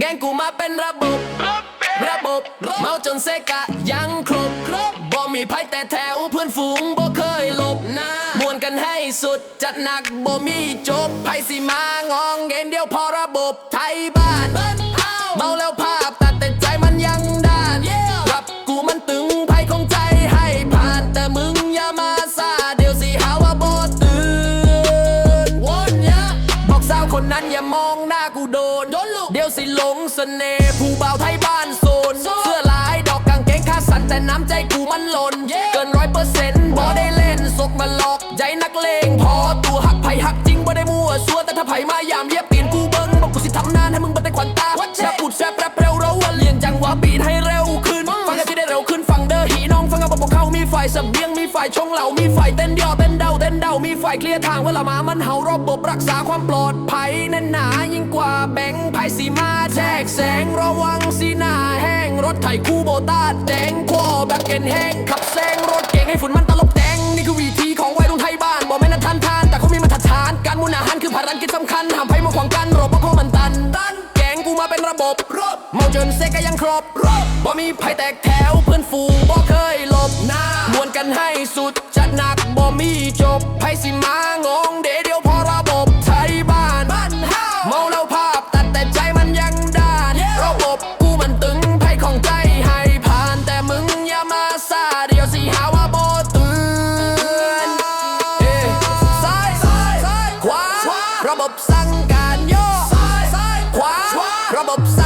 แกงกูมาเป็นระบบ ระบบ เมาจนเซกะยังครบครบ่มีภัยแต่แถวเพื่อนฝูงบ่เคยหลบหน้ามวนกันให้สุด จัดหนักบ่มีจบไผสิมางองเงนเดียวพอระบบไทยบ้าน คนนั้นอย่ามองหน้ากูโดน เดี๋ยวสิหลงเสน่ห์ผู้บ่าวไทยบ้านโซน เสื้อลายดอกกางเกงขาสั้นแต่น้ำใจกูมันหล่น เกินร้อยเปอร์เซ็นต์บ่ได้เล่นสกมาหลอกใจนักเลงพอตัวหักไผ่หักจริงบ่ได้มั่วซัวแต่ถ้าไผ่มายามเยียบตีนกูเบิ้งบอกกูสิทำนานให้มึงบ่ได้ขวัญตาแรปพูดแรปแรปเร็วเราว่าเลียนจังหวะบีทให้เร็วขึ้น ฟังกันที่ได้เร็วขึ้นฟังเด้อหีน้องฟังกันบอกพวกเขามีฝ่ายสเบียงมีฝ่ายชงเหล่ามีฝ่ายเต้นย่อเต้นเดาเต้น เคลียร์ทางเวลามามันเห่าระบบรักษาความปลอดภัยแน่นหนายิ่งกว่าแบงค์ไผ่สีมาแทรกแสงระวังสีหน้าแห้งรถไถคู่โบต้าแดงคอแบบเอ็นแห้งขับแซงรถเก่งให้ฝุ่นมันตลบแดงนี่คือวิธีของวัยรุ่นไทยบ้านบอกแม่นทันทาน แต่เขามีมาตรฐานการมุนอาหารคือภารกิจสำคัญห้ามไพ่มาขวางกันรบเพราะมันตันตันแกงกูมาเป็นระบบเมาจนเซก็ยังครบบ่มีภัยแตกแถวเพื่อนฝูงบ่เคยหลบหน้ามวนกันให้สุด มีจบไพ่สิมางงเดยวเดียวพอระบบไทยบ้านเมาแล้วภาพตัดแต่ใจมันยังด้านระบบกูมันตึงไพ่ของใจให้ผ่านแต่มึงอย่ามาซาเดี๋ยวสิหาว่าบ่ตื่นเอ้ซ้ายขวาระบบสั่งการโยกขวาระบบสั่ง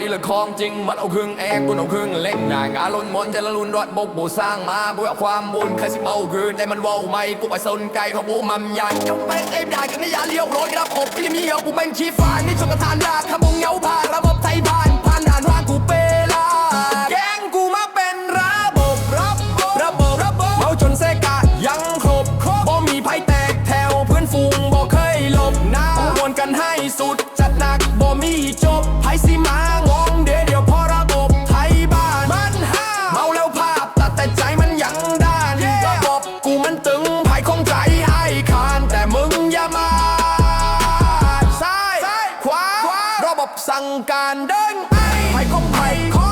ดีละของจริง มันเอาครึ่งแอกกูเอาครึ่งเล่งหนางาล้นมนต์แต่ละลุนรอดบกบูสร้างมาเพื่อความบุญใครสิเอาคืนแต่มันว้าไม่กูไปสนไก่เพระบูมันใหญ่จะไปเต็มได้กันในยาเลี้ยวรถรับอบพี่มีเอากูเป็นชีฟ้านี่ชนกระทานราขบงเงาผ่านระบบไทยบ้านผ่านด่านว่างกูเปลาแกงกูมาเป็นระบบระบบระบบระบบเมาจนเซกะยังครบบ่มีภัยแตกแถวเพื่อนฝูงบ่เคยหลบหน้าวนกันให้สุดจัดหนักบ่มีจบไผสิมา สั่งการเดินไอ้ไผของไผของ